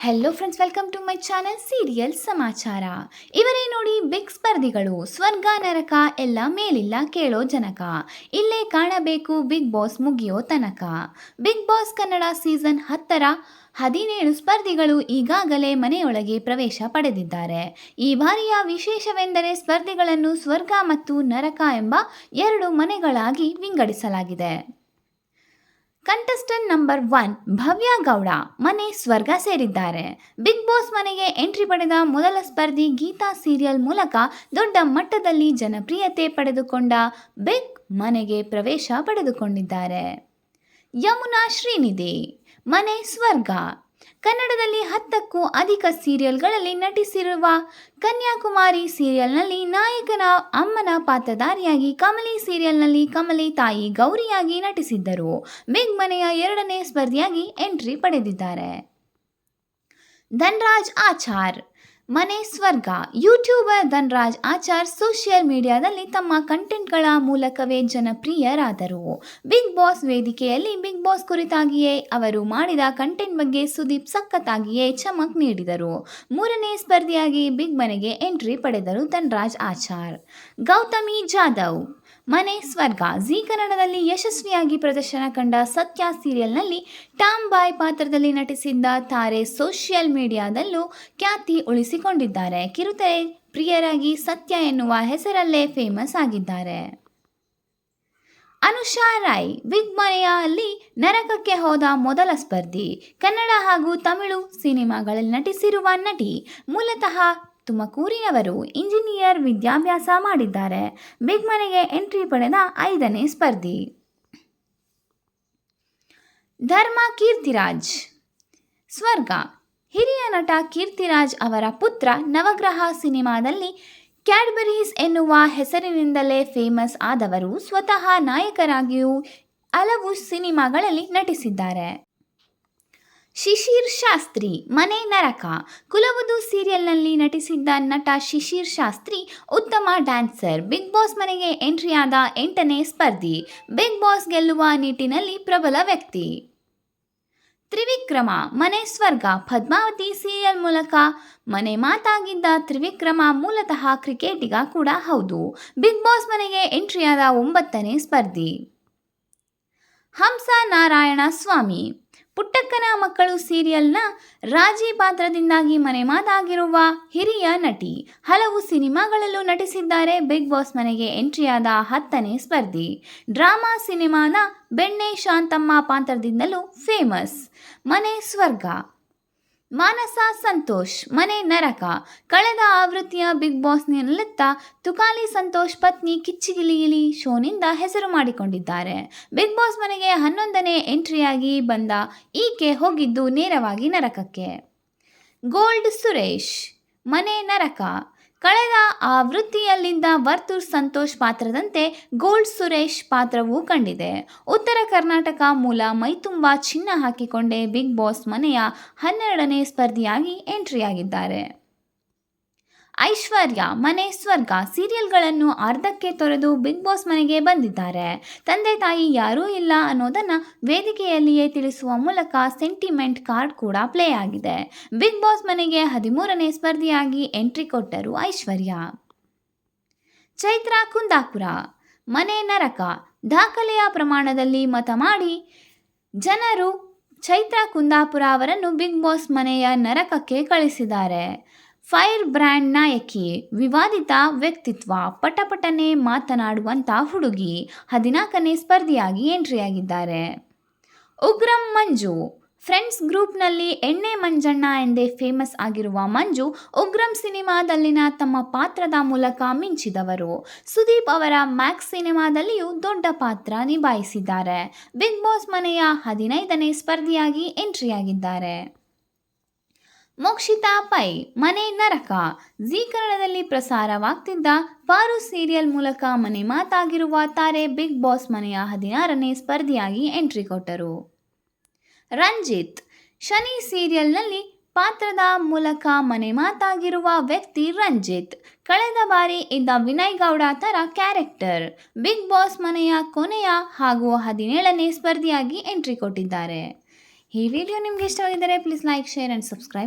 Hello friends welcome to my channel serial ಸಮಾಚಾರ ಇವರೇ ನೋಡಿ ಬಿಗ್ ಸ್ಪರ್ಧಿಗಳು, ಸ್ವರ್ಗ, ನರಕ, ಎಲ್ಲ ಮೇಲಿಲ್ಲ ಕೇಳೋ ಜನಕ. ಇಲ್ಲೇ ಕಾಣಬೇಕು ಬಿಗ್ ಬಾಸ್ ಮುಗಿಯೋ ತನಕ. ಬಿಗ್ ಬಾಸ್ ಕನ್ನಡ ಸೀಸನ್ ಹತ್ತರ, ಹದಿನೇಳು ಸ್ಪರ್ಧಿಗಳು ಈಗಾಗಲೇ ಮನೆಯೊಳಗೆ ಪ್ರವೇಶ ಪಡೆದಿದ್ದಾರೆ. ಈ ಬಾರಿಯ ವಿಶೇಷವೆಂದರೆ ಸ್ಪರ್ಧಿಗಳನ್ನು ಸ್ವರ್ಗ ಮತ್ತು ನರಕ ಎಂಬ ಎರಡು ಮನೆಗಳಾಗಿ ವಿಂಗಡಿಸಲಾಗಿದೆ. Contestant number one Bhavya Gowda ಮನೆ ಸ್ವರ್ಗ ಸೇರಿದ್ದಾರೆ. ಬಿಗ್ ಬಾಸ್ ಮನೆಗೆ ಎಂಟ್ರಿ ಪಡೆದ ಮೊದಲ ಸ್ಪರ್ಧಿ ಗೀತಾ ಸೀರಿಯಲ್ ಮೂಲಕ ದೊಡ್ಡ ಮಟ್ಟದಲ್ಲಿ ಜನಪ್ರಿಯತೆ ಪಡೆದುಕೊಂಡ ಬಿಗ್ ಮನೆಗೆ ಪ್ರವೇಶ ಪಡೆದುಕೊಂಡಿದ್ದಾರೆ. ಯಮುನಾ ಶ್ರೀನಿಧಿ, ಮನೆ ಸ್ವರ್ಗ. ಕನ್ನಡದಲ್ಲಿ ಹತ್ತಕ್ಕೂ ಅಧಿಕ ಸೀರಿಯಲ್ಗಳಲ್ಲಿ ನಟಿಸಿರುವ ಕನ್ಯಾಕುಮಾರಿ ಸೀರಿಯಲ್ನಲ್ಲಿ ನಾಯಕನ ಅಮ್ಮನ ಪಾತ್ರಧಾರಿಯಾಗಿ ಕಮಲಿ ಸೀರಿಯಲ್ನಲ್ಲಿ ಕಮಲಿ ತಾಯಿ ಗೌರಿಯಾಗಿ ನಟಿಸಿದ್ದರು. ಬಿಗ್ ಮನೆಯ ಎರಡನೇ ಸ್ಪರ್ಧಿಯಾಗಿ ಎಂಟ್ರಿ ಪಡೆದಿದ್ದಾರೆ. ಧನ್ರಾಜ್ ಆಚಾರ್ ಮನೆ ಸ್ವರ್ಗ. ಯೂಟ್ಯೂಬರ್ ಧನ್ರಾಜ್ ಆಚಾರ್ ಸೋಷಿಯಲ್ ಮೀಡಿಯಾದಲ್ಲಿ ತಮ್ಮ ಕಂಟೆಂಟ್ಗಳ ಮೂಲಕವೇ ಜನಪ್ರಿಯರಾದರು. ಬಿಗ್ ಬಾಸ್ ವೇದಿಕೆಯಲ್ಲಿ ಬಿಗ್ ಬಾಸ್ ಕುರಿತಾಗಿಯೇ ಅವರು ಮಾಡಿದ ಕಂಟೆಂಟ್ ಬಗ್ಗೆ ಸುದೀಪ್ ಸಖತ್ತಾಗಿಯೇ ಚಮಕ್ ನೀಡಿದರು. ಮೂರನೇ ಸ್ಪರ್ಧಿಯಾಗಿ ಬಿಗ್ ಮನೆಗೆ ಎಂಟ್ರಿ ಪಡೆದರು ಧನ್ರಾಜ್ ಆಚಾರ್. ಗೌತಮಿ ಜಾಧವ್. ಮನೆ ಸ್ವರ್ಗ. ಜಿ ಕನ್ನಡದಲ್ಲಿ ಯಶಸ್ವಿಯಾಗಿ ಪ್ರದರ್ಶನ ಕಂಡ ಸತ್ಯ ಸೀರಿಯಲ್ನಲ್ಲಿ ಟಾಮ್ ಬಾಯ್ ಪಾತ್ರದಲ್ಲಿ ನಟಿಸಿದ್ದ ತಾರೆ ಸೋಷಿಯಲ್ ಮೀಡಿಯಾದಲ್ಲೂ ಖ್ಯಾತಿ ಉಳಿಸಿಕೊಂಡಿದ್ದಾರೆ ಕಿರುತೆರೆ ಪ್ರಿಯರಾಗಿ ಸತ್ಯ ಎನ್ನುವ ಹೆಸರಲ್ಲೇ ಫೇಮಸ್ ಆಗಿದ್ದಾರೆ. ಅನುಷಾ ರಾಯ್ ಬಿಗ್ ಮನೆಯಲ್ಲಿ ನರಕಕ್ಕೆ ಹೋದ ಮೊದಲ ಸ್ಪರ್ಧಿ. ಕನ್ನಡ ಹಾಗೂ ತಮಿಳು ಸಿನಿಮಾಗಳಲ್ಲಿ ನಟಿಸಿರುವ ನಟಿ ಮೂಲತಃ ತುಮಕೂರಿನವರು ಇಂಜಿನಿಯರ್ ವಿದ್ಯಾಭ್ಯಾಸ ಮಾಡಿದ್ದಾರೆ. ಬಿಗ್ ಮನೆಗೆ ಎಂಟ್ರಿ ಪಡೆದ ಐದನೇ ಸ್ಪರ್ಧಿ. ಧರ್ಮ ಕೀರ್ತಿರಾಜ್, ಸ್ವರ್ಗ. ಹಿರಿಯ ನಟ ಕೀರ್ತಿರಾಜ್ ಅವರ ಪುತ್ರ ನವಗ್ರಹ ಸಿನಿಮಾದಲ್ಲಿ ಕ್ಯಾಡ್ಬರೀಸ್ ಎನ್ನುವ ಹೆಸರಿನಿಂದಲೇ ಫೇಮಸ್ ಆದವರು ಸ್ವತಃ ನಾಯಕರಾಗಿಯೂ ಹಲವು ಸಿನಿಮಾಗಳಲ್ಲಿ ನಟಿಸಿದ್ದಾರೆ. ಶಿಶಿರ್ ಶಾಸ್ತ್ರಿ, ಮನೆ ನರಕ ಕುಲವಧು ಸೀರಿಯಲ್ನಲ್ಲಿ ನಟಿಸಿದ್ದ ನಟ ಶಿಶಿರ್ ಶಾಸ್ತ್ರಿ ಉತ್ತಮ ಡ್ಯಾನ್ಸರ್, ಬಿಗ್ ಬಾಸ್ ಮನೆಗೆ ಎಂಟ್ರಿಯಾದ ಎಂಟನೇ ಸ್ಪರ್ಧಿ, ಬಿಗ್ ಬಾಸ್ ಗೆಲ್ಲುವ ನಿಟ್ಟಿನಲ್ಲಿ ಪ್ರಬಲ ವ್ಯಕ್ತಿ. ತ್ರಿವಿಕ್ರಮ, ಮನೆ ಸ್ವರ್ಗ, ಪದ್ಮಾವತಿ ಸೀರಿಯಲ್ ಮೂಲಕ ಮನೆ ಮಾತಾಗಿದ್ದ ತ್ರಿವಿಕ್ರಮ ಮೂಲತಃ ಕ್ರಿಕೆಟಿಗ ಕೂಡ ಹೌದು. ಬಿಗ್ ಬಾಸ್ ಮನೆಗೆ ಎಂಟ್ರಿಯಾದ ಒಂಬತ್ತನೇ ಸ್ಪರ್ಧಿ. ಹಂಸ ನಾರಾಯಣ ಸ್ವಾಮಿ. ಪುಟ್ಟಕ್ಕನ ಮಕ್ಕಳು ಸೀರಿಯಲ್ನ ರಾಜಿ ಪಾತ್ರದಿಂದಾಗಿ ಮನೆಮಾತಾಗಿರುವ ಹಿರಿಯ ನಟಿ. ಹಲವು ಸಿನಿಮಾಗಳಲ್ಲೂ ನಟಿಸಿದ್ದಾರೆ ಬಿಗ್ ಬಾಸ್ ಮನೆಗೆ ಎಂಟ್ರಿಯಾದ ಹತ್ತನೇ ಸ್ಪರ್ಧಿ. ಡ್ರಾಮಾ ಸಿನಿಮಾದ ಬೆಣ್ಣೆ ಶಾಂತಮ್ಮ ಪಾತ್ರದಿಂದಲೂ ಫೇಮಸ್. ಮನೆ ಸ್ವರ್ಗ. ಮಾನಸ ಸಂತೋಷ್, ಮನೆ ನರಕ. ಕಳೆದ ಆವೃತ್ತಿಯ ಬಿಗ್ ಬಾಸ್ನಲ್ಲಿತ್ತ ತುಕಾಲಿ ಸಂತೋಷ್ ಪತ್ನಿ ಕಿಚ್ಚಿಗಿಲಿಗಿಲಿ ಶೋನಿಂದ ಹೆಸರು ಮಾಡಿಕೊಂಡಿದ್ದಾರೆ. ಬಿಗ್ ಬಾಸ್ ಮನೆಗೆ ಹನ್ನೊಂದನೇ ಎಂಟ್ರಿಯಾಗಿ ಬಂದ ಈಕೆ ಹೋಗಿದ್ದು ನೇರವಾಗಿ ನರಕಕ್ಕೆ. ಗೋಲ್ಡ್ ಸುರೇಶ್, ಮನೆ ನರಕ. ಕಳೆದ ಆ ವೃತ್ತಿಯಲ್ಲಿದ್ದ ವರ್ತೂರ್ ಸಂತೋಷ್ ಪಾತ್ರದಂತೆ ಗೋಲ್ಡ್ ಸುರೇಶ್ ಪಾತ್ರವೂ ಕಂಡಿದೆ. ಉತ್ತರ ಕರ್ನಾಟಕ ಮೂಲ ಮೈತುಂಬ ಚಿನ್ನ ಹಾಕಿಕೊಂಡೇ ಬಿಗ್ ಬಾಸ್ ಮನೆಯ ಹನ್ನೆರಡನೇ ಸ್ಪರ್ಧಿಯಾಗಿ ಎಂಟ್ರಿಯಾಗಿದ್ದಾರೆ. ಐಶ್ವರ್ಯ, ಮನೆ ಸ್ವರ್ಗ ಸೀರಿಯಲ್ಗಳನ್ನು ಅರ್ಧಕ್ಕೆ ತೊರೆದು ಬಿಗ್ ಬಾಸ್ ಮನೆಗೆ ಬಂದಿದ್ದಾರೆ. ತಂದೆ ತಾಯಿ ಯಾರೂ ಇಲ್ಲ ಅನ್ನೋದನ್ನು ವೇದಿಕೆಯಲ್ಲಿಯೇ ತಿಳಿಸುವ ಮೂಲಕ ಸೆಂಟಿಮೆಂಟ್ ಕಾರ್ಡ್ ಕೂಡ ಪ್ಲೇ ಆಗಿದೆ. ಬಿಗ್ ಬಾಸ್ ಮನೆಗೆ ಹದಿಮೂರನೇ ಸ್ಪರ್ಧಿಯಾಗಿ ಎಂಟ್ರಿ ಕೊಟ್ಟರು ಐಶ್ವರ್ಯ. ಚೈತ್ರ ಕುಂದಾಪುರ, ಮನೆ ನರಕ, ದಾಖಲೆಯ ಪ್ರಮಾಣದಲ್ಲಿ ಮತ ಮಾಡಿ ಜನರು ಚೈತ್ರ ಕುಂದಾಪುರ ಅವರನ್ನು ಬಿಗ್ ಬಾಸ್ ಮನೆಯ ನರಕಕ್ಕೆ ಕಳಿಸಿದ್ದಾರೆ. ಫೈರ್ ಬ್ರ್ಯಾಂಡ್ ನಾಯಕಿ ವಿವಾದಿತ ವ್ಯಕ್ತಿತ್ವ ಪಟಪಟನೆ ಮಾತನಾಡುವಂಥ ಹುಡುಗಿ ಹದಿನಾಲ್ಕನೇ ಸ್ಪರ್ಧಿಯಾಗಿ ಎಂಟ್ರಿಯಾಗಿದ್ದಾರೆ. ಉಗ್ರಂ ಮಂಜು, ಫ್ರೆಂಡ್ಸ್ ಗ್ರೂಪ್ನಲ್ಲಿ ಎಣ್ಣೆ ಮಂಜಣ್ಣ ಎಂದೇ ಫೇಮಸ್ ಆಗಿರುವ ಮಂಜು ಉಗ್ರಂ ಸಿನಿಮಾದಲ್ಲಿನ ತಮ್ಮ ಪಾತ್ರದ ಮೂಲಕ ಮಿಂಚಿದವರು. ಸುದೀಪ್ ಅವರ ಮ್ಯಾಕ್ಸ್ ಸಿನಿಮಾದಲ್ಲಿಯೂ ದೊಡ್ಡ ಪಾತ್ರ ನಿಭಾಯಿಸಿದ್ದಾರೆ. ಬಿಗ್ ಬಾಸ್ ಮನೆಯ ಹದಿನೈದನೇ ಸ್ಪರ್ಧಿಯಾಗಿ ಎಂಟ್ರಿಯಾಗಿದ್ದಾರೆ. ಮೋಕ್ಷಿತಾ ಪೈ, ಮನೆ ನರಕ. ಜಿ ಕನ್ನಡದಲ್ಲಿ ಪ್ರಸಾರವಾಗ್ತಿದ್ದ ಪಾರು ಸೀರಿಯಲ್ ಮೂಲಕ ಮನೆ ಮಾತಾಗಿರುವ ತಾರೆ ಬಿಗ್ ಬಾಸ್ ಮನೆಯ ಹದಿನಾರನೇ ಸ್ಪರ್ಧಿಯಾಗಿ ಎಂಟ್ರಿ ಕೊಟ್ಟರು. ರಂಜಿತ್, ಶನಿ ಸೀರಿಯಲ್ನಲ್ಲಿ ಪಾತ್ರದ ಮೂಲಕ ಮನೆ ಮಾತಾಗಿರುವ ವ್ಯಕ್ತಿ ರಂಜಿತ್, ಕಳೆದ ಬಾರಿ ಇದ್ದ ವಿನಯ್ ಗೌಡ ಥರ ಕ್ಯಾರೆಕ್ಟರ್, ಬಿಗ್ ಬಾಸ್ ಮನೆಯ ಕೊನೆಯ ಹಾಗೂ ಹದಿನೇಳನೇ ಸ್ಪರ್ಧಿಯಾಗಿ ಎಂಟ್ರಿ ಕೊಟ್ಟಿದ್ದಾರೆ. ಈ ವಿಡಿಯೋ ನಿಮಗೆ ಇಷ್ಟವಾಗಿದ್ದರೆ please like, share and subscribe